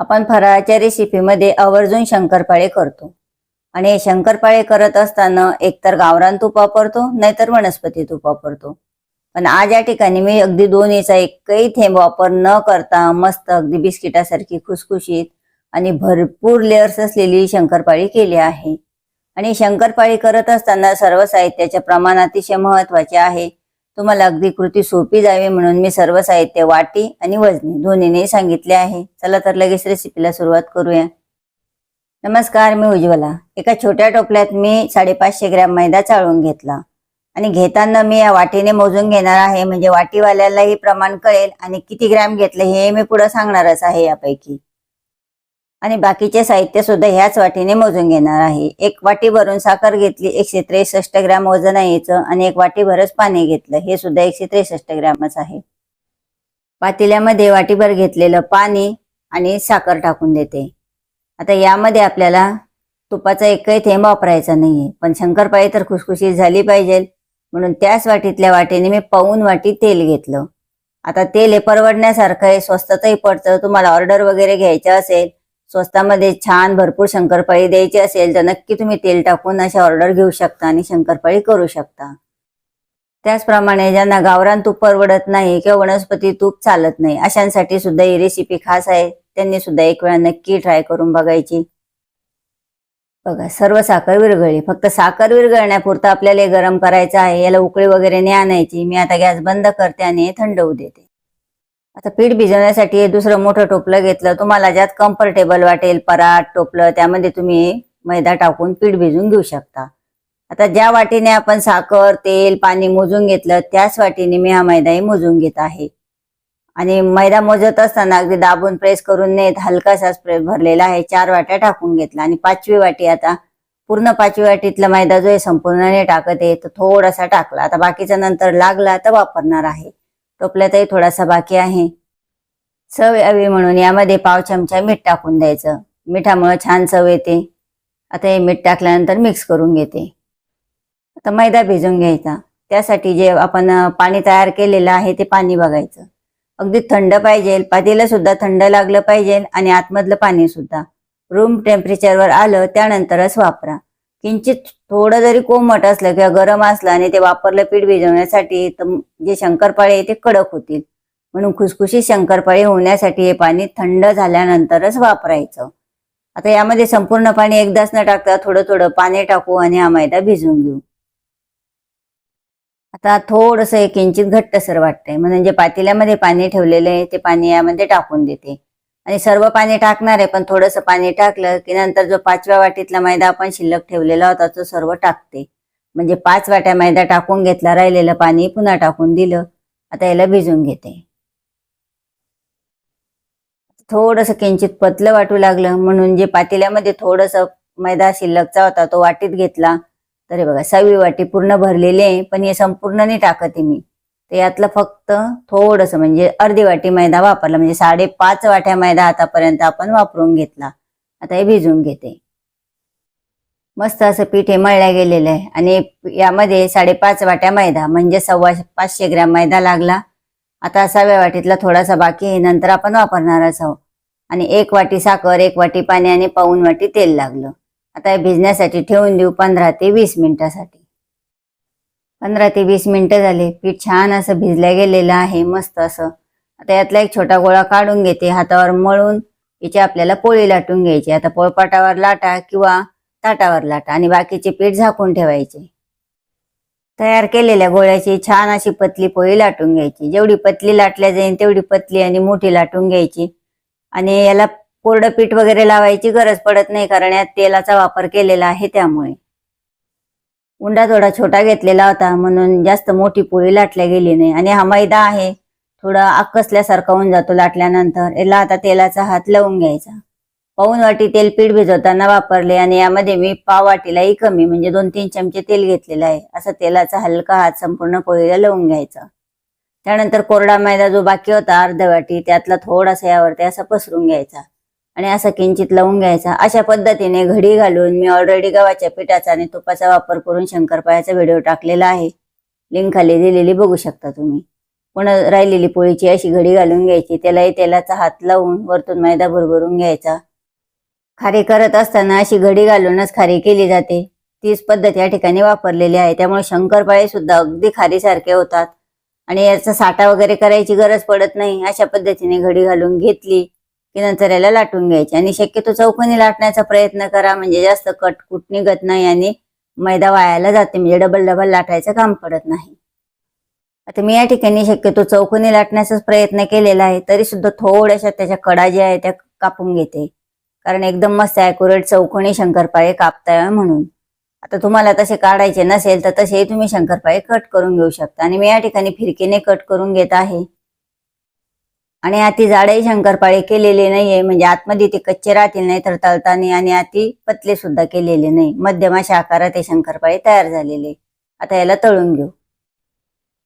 आपण फराळाच्या रेसिपीमध्ये आवर्जून शंकरपाळे करतो. आणि हे शंकरपाळे करत असताना एकतर गावरान तूप वापरतो नाहीतर वनस्पती तूप वापरतो. पण आज या ठिकाणी मी अगदी दोन्हीचा एकही थेंब वापर न करता मस्त अगदी बिस्किटासारखी खुसखुशीत आणि भरपूर लेअर्स असलेली शंकरपाळी केली आहे. आणि शंकरपाळी करत असताना सर्व साहित्याचे प्रमाण अतिशय महत्त्वाचे आहे. तुम्हाला अगदी कृती सोपी जावी म्हणून मी सर्व साहित्य वाटी आणि वजनी दोन्हीने सांगितले आहे. चला तर लगेच रेसिपीला सुरुवात करूया. नमस्कार मी उज्ज्वला. एका छोट्या टोपल्यात मी साडेपाचशे ग्रॅम मैदा चाळून घेतला. आणि घेताना मी या वाटीने मोजून घेणार आहे. म्हणजे वाटीवाल्यालाही प्रमाण कळेल आणि किती ग्रॅम घेतले हे मी पुढे सांगणारच आहे यापैकी. आणि बाकीचे साहित्य सुद्धा ह्याच वाटीने मोजून घेणार आहे. एक वाटी भरून साखर घेतली एकशे त्रेसष्ट ग्रॅम वजन आहे आणि एक वाटीभरच पाणी घेतलं हे सुद्धा एकशे त्रेसष्ट ग्रॅमच आहे. पातेल्यामध्ये वाटीभर घेतलेलं पाणी आणि साखर टाकून देते. आता यामध्ये आपल्याला तुपाचा एकही थेंब वापरायचा नाहीये. पण शंकरपाळी तर खुसखुशीत झाली पाहिजे. म्हणून त्याच वाटीतल्या वाटीने मी पाऊन वाटी तेल घेतलं. आता तेल हे परवडण्यासारखं आहे स्वस्तातही पडतं. तुम्हाला ऑर्डर वगैरे घ्यायचं असेल स्वस्तामध्ये छान भरपूर शंकरपाळी द्यायची असेल तर नक्की तुम्ही तेल टाकून अशा ऑर्डर घेऊ शकता आणि शंकरपाळी करू शकता. त्याचप्रमाणे ज्यांना गावरान तूप परवडत नाही किंवा वनस्पती तूप चालत नाही अशांसाठी सुद्धा ही रेसिपी खास आहे. त्यांनी सुद्धा एक वेळा नक्की ट्राय करून बघायची. बघा सर्व साखर विरघळली. फक्त साखर विरघळण्यापुरतं आपल्याला हे गरम करायचं आहे याला उकळी वगैरे नाही आणायची. मी आता गॅस बंद करते आणि हे थंड होऊ देते. आता पीठ भिजवण्यासाठी दुसरं मोठं टोपलं घेतलं. तुम्हाला ज्यात कम्फर्टेबल वाटेल पराठ टोपलं त्यामध्ये तुम्ही मैदा टाकून पीठ भिजून घेऊ शकता. आता ज्या वाटीने आपण साखर तेल पाणी मोजून घेतलं त्याच वाटीने मी हा मैदाही मोजून घेत आहे. आणि मैदा मोजत असताना अगदी दाबून प्रेस करून नेत हलकासाच प्रेस भरलेला आहे. चार वाट्या टाकून घेतला आणि पाचवी वाटी आता पूर्ण पाचवी वाटीतला मैदा जो आहे संपूर्णने टाकत आहे. तर थोडासा टाकला. आता बाकीचा नंतर लागला तर वापरणार आहे. टोपल्यातही थोडासा बाकी आहे. चव यावी म्हणून यामध्ये पाव चमचा मीठ टाकून द्यायचं. मिठामुळे छान चव येते. आता हे मीठ टाकल्यानंतर मिक्स करून घेते. आता मैदा भिजून घ्यायचा. त्यासाठी जे आपण पाणी तयार केलेलं आहे ते पाणी बघायचं. अगदी थंड पाहिजे पातेलं सुद्धा थंड लागलं पाहिजे आणि आतमधलं पाणी सुद्धा. रूम टेम्परेचरवर आलं त्यानंतरच वापरा. किंचित थोडं जरी कोमट असलं किंवा गरम असलं आणि ते वापरलं पीठ भिजवण्यासाठी तर जे शंकरपाळे आहे ते कडक होतील. म्हणून खुसखुशीत शंकरपाळे होण्यासाठी हे पाणी थंड झाल्यानंतरच वापरायचं. आता यामध्ये संपूर्ण पाणी एकदाच न टाकता थोडं थोडं पाणी टाकू आणि हा मैदा भिजवून घेऊ. आता थोडस हे किंचित घट्टसर वाटतंय. म्हणून जे पातेल्यामध्ये पाणी ठेवलेलं आहे ते पाणी यामध्ये टाकून देते. आणि सर्व पाणी टाकणार आहे पण थोडंसं पाणी टाकलं की नंतर जो पाचव्या वाटीतला मैदा आपण शिल्लक ठेवलेला होता तो सर्व टाकते. म्हणजे पाच वाट्या मैदा टाकून घेतला राहिलेलं पाणी पुन्हा टाकून दिलं आता याला भिजून घेते. थोडस किंचित पतलं वाटू लागलं म्हणून जे पातेल्यामध्ये थोडस मैदा शिल्लकचा होता तो वाटीत घेतला. तरी बघा सहावी वाटी पूर्ण भरलेली आहे पण हे संपूर्ण नाही टाकत आहे मी. तर यातलं फक्त थोडस म्हणजे अर्धी वाटी मैदा वापरला. म्हणजे साडेपाच वाट्या मैदा आतापर्यंत आपण वापरून घेतला. आता हे भिजून घेते. मस्त असं पीठ हे मळल्या गेलेलं आहे. आणि यामध्ये साडेपाच वाट्या मैदा म्हणजे सव्वा पाचशे ग्रॅम मैदा लागला. आता असाव्या वाटीतला थोडासा बाकी आहे. नंतर आपण वापरणारच आहोत. आणि एक वाटी साखर एक वाटी पाणी आणि पाऊन वाटी तेल लागलं. आता हे भिजण्यासाठी ठेवून देऊ पंधरा ते वीस मिनिटासाठी. पंधरा ते वीस मिनिटं झाले. पीठ छान असं भिजल्या गेलेलं आहे मस्त असं. आता यातला एक छोटा गोळा काढून घेते. हातावर मळून याची आपल्याला पोळी लाटून घ्यायची. आता पोळपाटावर लाटा किंवा ताटावर लाटा आणि बाकीचे पीठ झाकून ठेवायचे. तयार केलेल्या गोळ्याची छान अशी पतली पोळी लाटून घ्यायची. जेवढी पतली लाटल्या जाईल तेवढी पतली आणि मोठी लाटून घ्यायची. आणि याला कोरडं पीठ वगैरे लावायची गरज पडत नाही कारण यात तेलाचा वापर केलेला आहे त्यामुळे. उंडा थोडा छोटा घेतलेला होता म्हणून जास्त मोठी पोळी लाटल्या गेली नाही. आणि हा मैदा आहे थोडा आकसल्यासारखा होऊन जातो लाटल्यानंतर. याला आता तेलाचा हात लावून घ्यायचा. पाऊन वाटी तेल पीठ भिजवताना वापरले आणि यामध्ये मी पाव वाटीलाही कमी म्हणजे दोन तीन चमचे तेल घेतलेलं आहे. असं तेलाचा हलका हात संपूर्ण पोळीला लावून घ्यायचा. त्यानंतर कोरडा मैदा जो बाकी होता अर्ध वाटी त्यातला थोडासा यावरती असा पसरून घ्यायचा. आणि असं किंचित लावून घ्यायचा. अशा पद्धतीने घडी घालून मी ऑलरेडी गव्हाच्या पिठाचा आणि तुपाचा वापर करून शंकरपाळ्याचा व्हिडिओ टाकलेला आहे. लिंक खाली दिलेली बघू शकता तुम्ही. पुन्हा राहिलेली पोळीची अशी घडी घालून घ्यायची. त्यालाही तेलाचा हात लावून वरतून मैदा भरभरून घ्यायचा. खारी करत असताना अशी घडी घालूनच खारी केली जाते. तीच पद्धत या ठिकाणी वापरलेली आहे. त्यामुळे शंकरपाळे सुद्धा अगदी खारीसारखे होतात. आणि याचा साठा वगैरे करायची गरज पडत नाही. अशा पद्धतीने घडी घालून घेतली. की नंतर याला लाटून घ्यायची. आणि शक्यतो चौकोनी लाटण्याचा प्रयत्न करा म्हणजे जास्त कटकुट निघत नाही आणि मैदा वायाला जाते म्हणजे डबल डबल लाटायचं काम पडत नाही. आता मी या ठिकाणी शक्यतो चौकोनी लाटण्याचाच प्रयत्न केलेला आहे तरी सुद्धा थोड्याशा त्याच्या कडा ज्या आहेत त्या कापून घेते. कारण एकदम मस्त अॅक्युरेट चौकोनी शंकरपाळे कापताय म्हणून. आता तुम्हाला तसे काढायचे नसेल तर तसेही तुम्ही शंकरपाळे कट करून घेऊ शकता. आणि मी या ठिकाणी फिरकीने कट करून घेत आहे. आणि अति जाडही शंकरपाळे केलेले नाहीये म्हणजे आतमध्ये ते कच्चे राहतील नाही तर तळताना आणि अति पतले सुद्धा केलेले नाही. मध्यम अशा आकारात हे शंकरपाळे तयार झालेले. आता याला तळून घेऊ.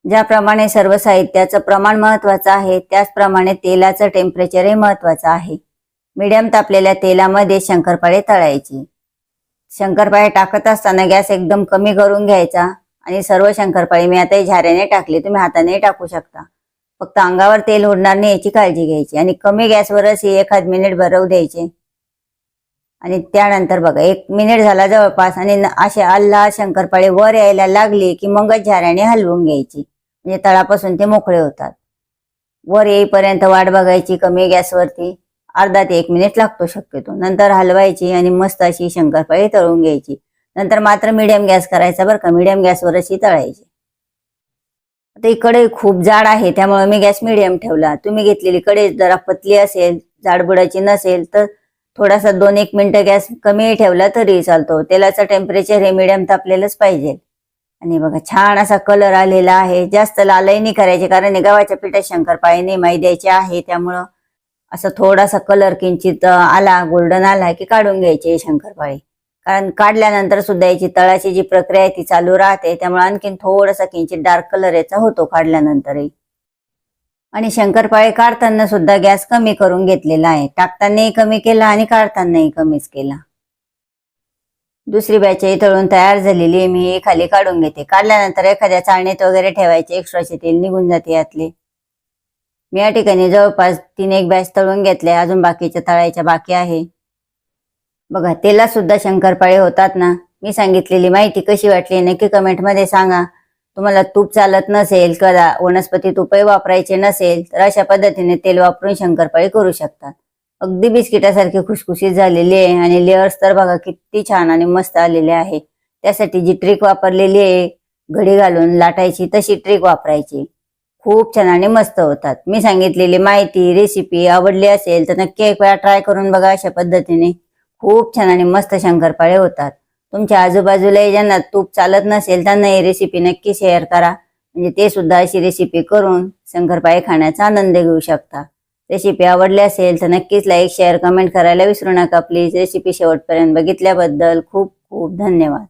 ज्याप्रमाणे सर्व साहित्याचं प्रमाण महत्वाचं आहे त्याचप्रमाणे तेलाचं टेम्परेचरही महत्वाचं आहे. मीडियम तापलेल्या तेलामध्ये शंकरपाळे तळायची. शंकरपाळे टाकत असताना गॅस एकदम कमी करून घ्यायचा. आणि सर्व शंकरपाळे मी आता झाऱ्याने टाकले तुम्ही हाताने टाकू शकता. फक्त अंगावर तेल ओढणार नाही याची काळजी घ्यायची. आणि कमी गॅसवरच हे एखाद मिनिट भरवू द्यायचे. आणि त्यानंतर बघा एक मिनिट झाला जवळपास आणि असे अल्ला शंकरपाळे वर यायला लागले की मगच झाऱ्याने हलवून घ्यायची. म्हणजे तळापासून ते मोकळे होतात. वर येईपर्यंत वाट बघायची कमी गॅसवरती. अर्धा ते एक मिनिट लागतो शक्यतो. नंतर हलवायची आणि मस्त अशी शंकरपाळी तळून घ्यायची. नंतर मात्र मिडियम गॅस करायचा बरं का. मिडियम गॅसवरच ही तळायची. आता ही कढई खूप जाड आहे त्यामुळे मी गॅस मिडियम ठेवला. तुम्ही घेतलेली कढई जरा पतली असेल जाडबुडाची नसेल तर थोडासा दोन एक मिनिटं गॅस कमी ठेवला तरी चालतो. तेलाचं टेम्परेचर हे मिडियम तापलेलंच पाहिजे. आणि बघा छान असा कलर आलेला आहे. जास्त लालही नाही करायचे कारण हे गव्हाच्या पिठात शंकरपाळी माई द्यायचे आहे त्यामुळं असं थोडासा कलर किंचित आला गोल्डन आला की काढून घ्यायचे शंकरपाळी. कारण काढल्यानंतर सुद्धा याची तळाची जी प्रक्रिया आहे ती चालू राहते. त्यामुळे आणखीन थोडासा किंचित डार्क कलर याचा होतो काढल्यानंतरही. आणि शंकरपाळे काढताना सुद्धा गॅस कमी करून घेतलेला आहे. टाकतानाही कमी केला आणि काढतानाही कमीच केला. दुसरी बॅचही तळून तयार झालेली आहे. मी खाली काढून घेते. काढल्यानंतर एखाद्या चाळणीत वगैरे ठेवायचे. एक्स्ट्राचे तेल निघून जाते यातले. मी या ठिकाणी जवळपास तीन एक बॅच तळून घेतले अजून बाकीच्या तळायच्या बाकी आहे. बघा तेलात सुद्धा शंकरपाळे होतात ना. मी सांगितलेली माहिती कशी वाटली नक्की कमेंटमध्ये सांगा. तुम्हाला तूप चालत नसेल कदा वनस्पती तुपही वापरायचे नसेल तर अशा पद्धतीने तेल वापरून शंकरपाळी करू शकतात. अगदी बिस्किटासारखी खुशखुशीत झालेली आहे आणि लेअर्स तर बघा किती छान आणि मस्त आलेले आहे. त्यासाठी जी ट्रिक वापरलेली आहे घडी घालून लाटायची तशी ट्रिक वापरायची. खूप छान आणि मस्त होतात. मी सांगितलेली माहिती रेसिपी आवडली असेल तर नक्की एक वेळा ट्राय करून बघा अशा पद्धतीने. खूप छान आणि मस्त शंकरपाळे होतात. तुमच्या आजूबाजूला ज्यांना तूप चालत नसेल त्यांना ही रेसिपी नक्की शेअर करा. म्हणजे ते सुद्धा अशी रेसिपी करून शंकरपाळे खाण्याचा आनंद घेऊ शकता. रेसिपी आवडली असेल तर नक्कीच लाईक शेअर कमेंट करायला विसरू नका. प्लीज रेसिपी शेवटपर्यंत बघितल्याबद्दल खूप खूप धन्यवाद.